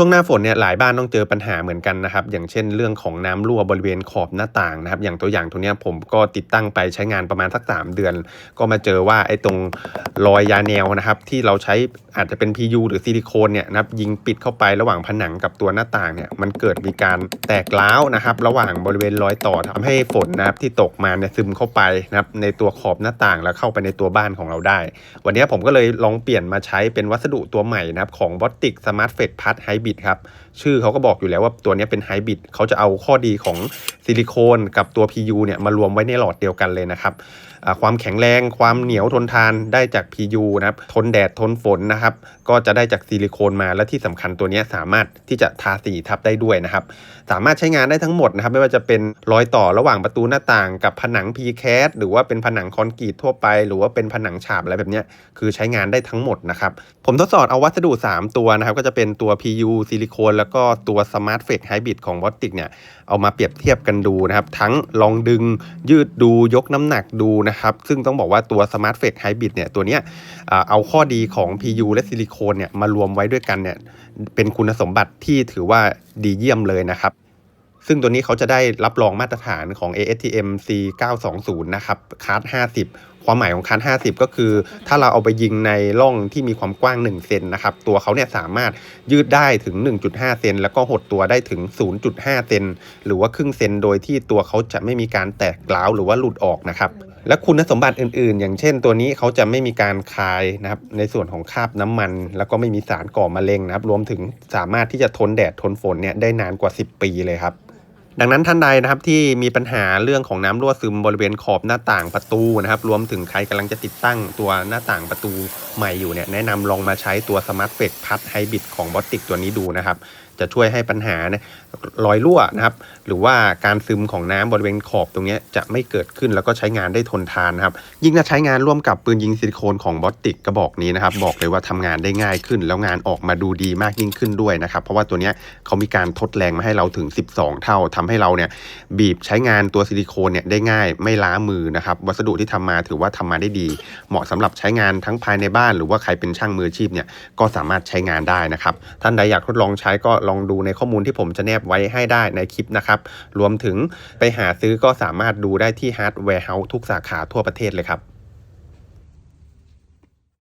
ช่วงหน้าฝนเนี่ยหลายบ้านต้องเจอปัญหาเหมือนกันนะครับ อย่างเช่นเรื่องของน้ำรั่วบริเวณขอบหน้าต่างนะครับ อย่างตัวอย่างตัวเนี้ยผมก็ติดตั้งไปใช้งานประมาณสัก 3 เดือน ก็มาเจอว่าไอ้ตรงรอยยาแนวนะครับที่เราใช้ อาจจะเป็น PU หรือซิลิโคนเนี่ยนะครับยิงปิดเข้าไประหว่างผนังกับตัวหน้าต่างเนี่ยมันเกิดมีการแตกร้าวนะครับ ระหว่างบริเวณรอยต่อทำให้ฝนนะครับที่ตกมาเนี่ยซึมเข้าไปนะครับในตัวขอบหน้าต่างแล้วเข้าไปในตัวบ้านของเราได้ วันนี้ผมก็เลยลองเปลี่ยนมาใช้เป็นวัสดุตัวใหม่นะครับของ b o t i c Smart f e d p a s Hybrid ครับชื่อเขาก็บอกอยู่แล้วว่าตัวนี้เป็นไฮบริดเขาจะเอาข้อดีของซิลิโคนกับตัว PU เนี่ยมารวมไว้ในหลอดเดียวกันเลยนะครับความแข็งแรงความเหนียวทนทานได้จาก PU นะครับทนแดดทนฝนนะครับก็จะได้จากซิลิโคนมาและที่สำคัญตัวนี้สามารถที่จะทาสีทับได้ด้วยนะครับ สามารถใช้งานได้ทั้งหมดนะครับ ไม่ว่าจะเป็นรอยต่อระหว่างประตูหน้าต่างกับผนัง p c a s หรือว่าเป็นผนังคอนกรีตทั่วไป หรือว่าเป็นผนังฉาบอะไรแบบนี้คือใช้งานได้ทั้งหมดนะครับ ผมทดสอบเอาวัสดุ 3 ตัวนะครับ ก็จะเป็นตัว PU ซิลิโคนแล้วก็ตัว Smart f e d Hybrid ของ b o t i c เนี่ยเอามาเปรียบเทียบกันดูนะครับ ทั้งลองดึงยืดดูยกน้ำหนักดูนะครับ ซึ่งต้องบอกว่าตัว Smart f e d Hybrid เนี่ยตัวเนี้ยเอาข้อดีของ PU และซิลิโคนเนี่ยมารวมไว้ด้วยกันเนี่ยเป็นคุณสมบัติที่ถือว่าดีเยี่ยมเลยนะครับ ซึ่งตัวนี้เขาจะได้รับรองมาตรฐานของ ASTM C920 นะครับคาร์ด50 ความหมายของคาร์ด50 ก็คือ ถ้าเราเอาไปยิงในร่องที่มีความกว้าง 1 เซนนะครับ ตัวเขาเนี่ยสามารถยืดได้ถึง 1.5 เซนแล้วก็หดตัวได้ถึง 0.5 เซนหรือว่าครึ่งเซนโดยที่ตัวเขาจะไม่มีการแตกร้าวหรือว่าหลุดออกนะครับและคุณสมบัติอื่นๆ อย่างเช่นตัวนี้เขาจะไม่มีการคายนะครับในส่วนของคราบน้ำมัน แล้วก็ไม่มีสารก่อมะเร็งนะครับ รวมถึงสามารถที่จะทนแดดทนฝนเนี่ยได้นานกว่า 10 ปีเลยครับ ดังนั้นท่านใดนะครับที่มีปัญหาเรื่องของน้ำรั่วซึมบริเวณขอบหน้าต่างประตูนะครับ รวมถึงใครกำลังจะติดตั้งตัวหน้าต่างประตู ใหม่อยู่เนี่ยแนะนำลองมาใช้ตัว Smart f e d พัดไฮบริดของบอติกตัวนี้ดูนะครับ จะช่วยให้ปัญหานี่ยรอยรั่วนะครับ หรือว่าการซึมของน้ำบริเวณขอบตรงนี้จะไม่เกิดขึ้นแล้วก็ใช้งานได้ทนทานนะครับ ยิ่งถ้าใช้งานร่วมกับปืนยิงซิลิโคนของบอติกกระบอกนี้นะครับ บอกเลยว่าทำงานได้ง่ายขึ้น แล้วงานออกมาดูดีมากยิ่งขึ้นด้วยนะครับ เพราะว่าตัวนี้เขามีการทดแรงมาให้เราถึง 12 เท่าทำให้เราเนี่ยบีบใช้งานตัวซิลิโคนเนี่ยได้ง่ายไม่ล้ามือนะครับวัสดุที่ทำมาถือว่าทำมาได้ดี เหมาะสำหรับใช้งานทั้งภายในบ้านหรือว่าใครเป็นช่างมืออาชีพเนี่ยก็สามารถใช้งานได้นะครับ ท่านใดอยากทดลองใช้ก็ลองดูในข้อมูลที่ผมจะแนบไว้ให้ได้ในคลิปนะครับ รวมถึงไปหาซื้อก็สามารถดูได้ที่ฮาร์ดแวร์เฮาส์ทุกสาขาทั่วประเทศเลยครับ